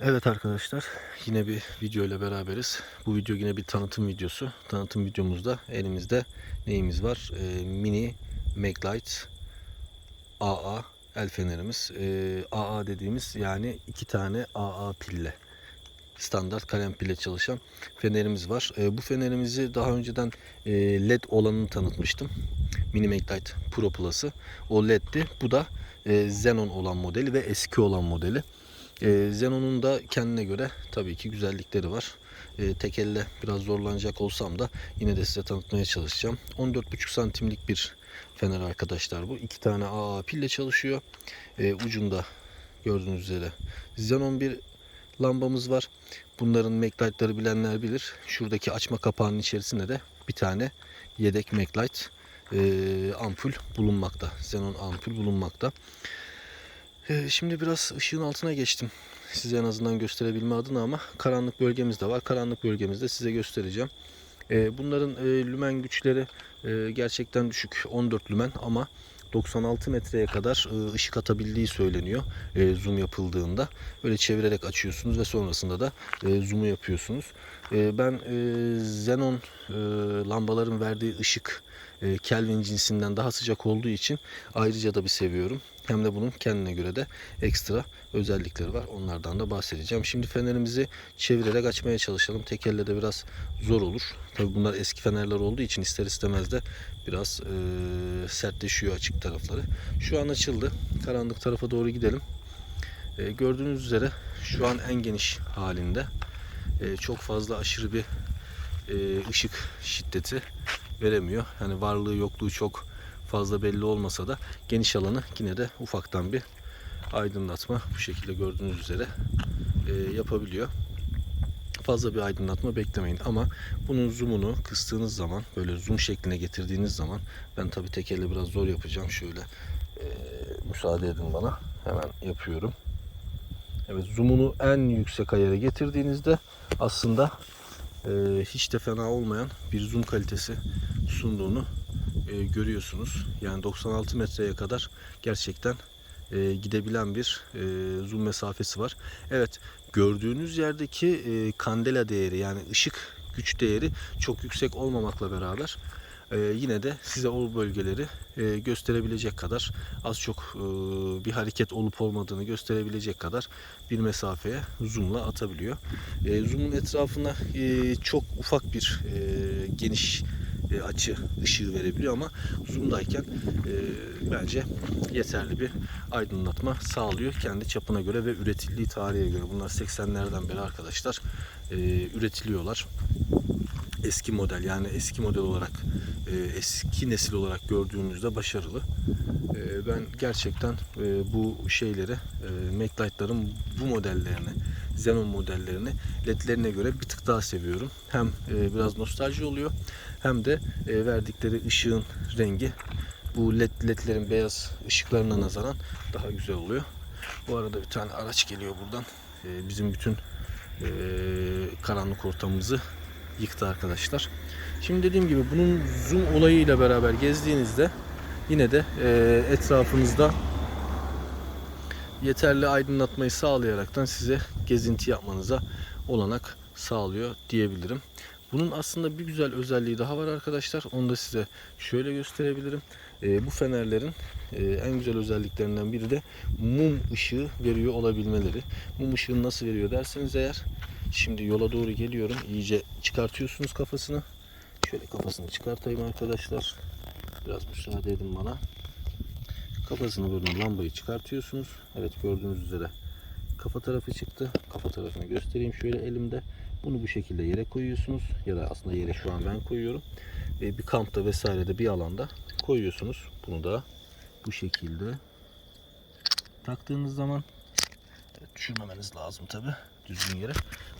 Evet arkadaşlar yine bir video ile beraberiz. Bu video yine bir tanıtım videosu. Tanıtım videomuzda elimizde neyimiz var? Ee, mini Maglite AA el fenerimiz. Ee, AA dediğimiz yani iki tane AA pille standart kalem pille çalışan fenerimiz var. Ee, bu fenerimizi daha önceden e, LED olanını tanıtmıştım. Mini Maglite Pro Plus'ı. O LED'ti. Bu da e, Xenon olan modeli ve eski olan modeli. E, Xenon'un da kendine göre tabii ki güzellikleri var. E, tek elle biraz zorlanacak olsam da yine de size tanıtmaya çalışacağım. 14,5 santimlik bir fener arkadaşlar bu. İki tane AA pille çalışıyor. E, ucunda gördüğünüz üzere Xenon bir lambamız var. Bunların Maglite'ları bilenler bilir. Şuradaki açma kapağının içerisinde de bir tane yedek Maglite e, ampul bulunmakta. Xenon ampul bulunmakta. Ee, Şimdi biraz ışığın altına geçtim. Size en azından gösterebilme adına ama karanlık bölgemiz de var. Karanlık bölgemizde size göstereceğim. Ee, Bunların e, lümen güçleri e, gerçekten düşük. 14 lümen ama 96 metreye kadar e, ışık atabildiği söyleniyor zoom yapıldığında. Böyle çevirerek açıyorsunuz ve sonrasında da zoom'u yapıyorsunuz. Ben Xenon lambaların verdiği ışık e, Kelvin cinsinden daha sıcak olduğu için ayrıca da bir seviyorum. Hem de bunun kendine göre de ekstra özellikleri var. Onlardan da bahsedeceğim. Şimdi fenerimizi çevirerek açmaya çalışalım. Tek elle de biraz zor olur. Tabii bunlar eski fenerler olduğu için ister istemez de biraz e, sertleşiyor açık tarafları. Şu an açıldı. Karanlık tarafa doğru gidelim. E, gördüğünüz üzere şu an en geniş halinde. E, çok fazla aşırı bir e, ışık şiddeti veremiyor. Yani varlığı yokluğu çok fazla belli olmasa da geniş alanı yine de ufaktan bir aydınlatma bu şekilde gördüğünüz üzere e, yapabiliyor. Fazla bir aydınlatma beklemeyin ama bunun zoom'unu kıstığınız zaman böyle zoom şekline getirdiğiniz zaman ben tabi tek elle biraz zor yapacağım şöyle e, müsaade edin bana hemen yapıyorum. Evet zoom'unu en yüksek ayara getirdiğinizde aslında e, hiç de fena olmayan bir zoom kalitesi sunduğunu e, görüyorsunuz. Yani 96 metreye kadar gerçekten e, gidebilen bir e, zoom mesafesi var. Evet gördüğünüz yerdeki e, kandela değeri yani ışık güç değeri çok yüksek olmamakla beraber e, yine de size o bölgeleri e, gösterebilecek kadar az çok e, bir hareket olup olmadığını gösterebilecek kadar bir mesafeye zoomla atabiliyor. E, zoom'un etrafına e, çok ufak bir e, geniş e, açı ışığı verebiliyor ama zoom'dayken e, bence yeterli bir aydınlatma sağlıyor kendi çapına göre ve üretildiği tarihe göre. Bunlar 80'lerden beri arkadaşlar e, üretiliyorlar. Eski model yani eski model olarak e, eski nesil olarak gördüğünüzde başarılı. E, ben gerçekten e, bu şeyleri e, Maglite'ların bu modellerini Xenon modellerini ledlerine göre bir tık daha seviyorum. Hem e, biraz nostalji oluyor hem de e, verdikleri ışığın rengi bu led ledlerin beyaz ışıklarına nazaran daha güzel oluyor. Bu arada bir tane araç geliyor buradan. E, bizim bütün karanlık ortamımızı yıktı arkadaşlar. Şimdi dediğim gibi bunun zoom olayıyla beraber gezdiğinizde yine de etrafınızda yeterli aydınlatmayı sağlayaraktan size gezinti yapmanıza olanak sağlıyor diyebilirim. Bunun aslında bir güzel özelliği daha var arkadaşlar. Onu da size şöyle gösterebilirim. E, bu fenerlerin e, en güzel özelliklerinden biri de mum ışığı veriyor olabilmeleri. Mum ışığını nasıl veriyor derseniz eğer şimdi yola doğru geliyorum. İyice çıkartıyorsunuz kafasını. Şöyle kafasını çıkartayım arkadaşlar. Biraz müsaade edin bana. Kafasını böyle lambayı çıkartıyorsunuz. Evet gördüğünüz üzere kafa tarafı çıktı. Kafa tarafını göstereyim şöyle elimde. Bunu bu şekilde yere koyuyorsunuz. Ya da aslında yere şu an ben koyuyorum. Ve bir kampta vesairede bir alanda koyuyorsunuz. Bunu da bu şekilde taktığınız zaman evet, düşürmemeniz lazım tabi düzgün yere.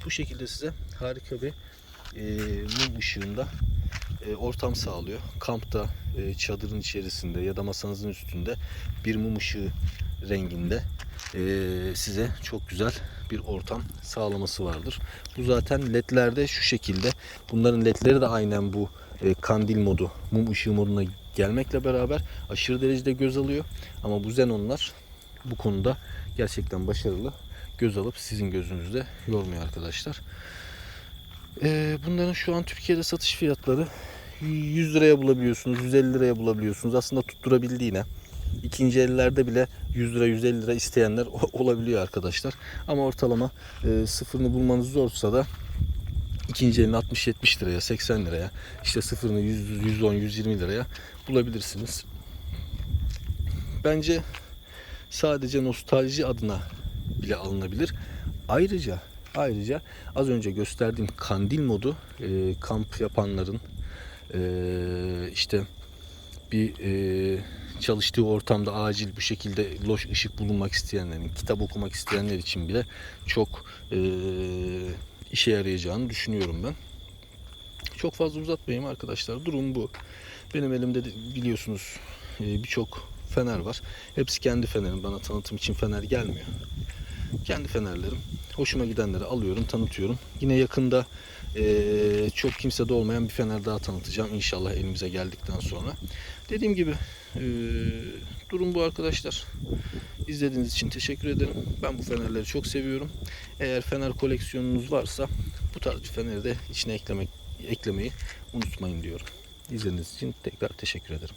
Bu şekilde size harika bir e, mum ışığında e, ortam sağlıyor. Kampta e, çadırın içerisinde ya da masanızın üstünde bir mum ışığı renginde e, size çok güzel bir ortam sağlaması vardır. Bu zaten ledlerde şu şekilde. Bunların ledleri de aynen bu kandil modu, mum ışığı moduna gelmekle beraber aşırı derecede göz alıyor. Ama bu Xenon'lar bu konuda gerçekten başarılı. göz alıp sizin gözünüzde yormuyor arkadaşlar. Bunların şu an Türkiye'de satış fiyatları 100 liraya bulabiliyorsunuz, 150 liraya bulabiliyorsunuz. Aslında tutturabildiğine. ikinci ellerde bile 100 lira 150 lira isteyenler olabiliyor arkadaşlar. Ama ortalama e, sıfırını bulmanız zorsa da ikinci elini 60-70 liraya 80 liraya işte sıfırını 100, 110 120 liraya bulabilirsiniz. Bence sadece nostalji adına bile alınabilir. Ayrıca ayrıca az önce gösterdiğim kandil modu e, kamp yapanların e, işte bir e, çalıştığı ortamda acil bu şekilde loş ışık bulunmak isteyenlerin, kitap okumak isteyenler için bile çok e, işe yarayacağını düşünüyorum ben. Çok fazla uzatmayayım arkadaşlar. Durum bu. Benim elimde de biliyorsunuz e, birçok fener var. Hepsi kendi fenerim. Bana tanıtım için fener gelmiyor. Kendi fenerlerim. Hoşuma gidenleri alıyorum, tanıtıyorum. Yine yakında e, çok kimsede olmayan bir fener daha tanıtacağım inşallah elimize geldikten sonra. Dediğim gibi e, durum bu arkadaşlar. İzlediğiniz için teşekkür ederim. Ben bu fenerleri çok seviyorum. Eğer fener koleksiyonunuz varsa bu tarz bir feneri de içine eklemek eklemeyi unutmayın diyorum. İzlediğiniz için tekrar teşekkür ederim.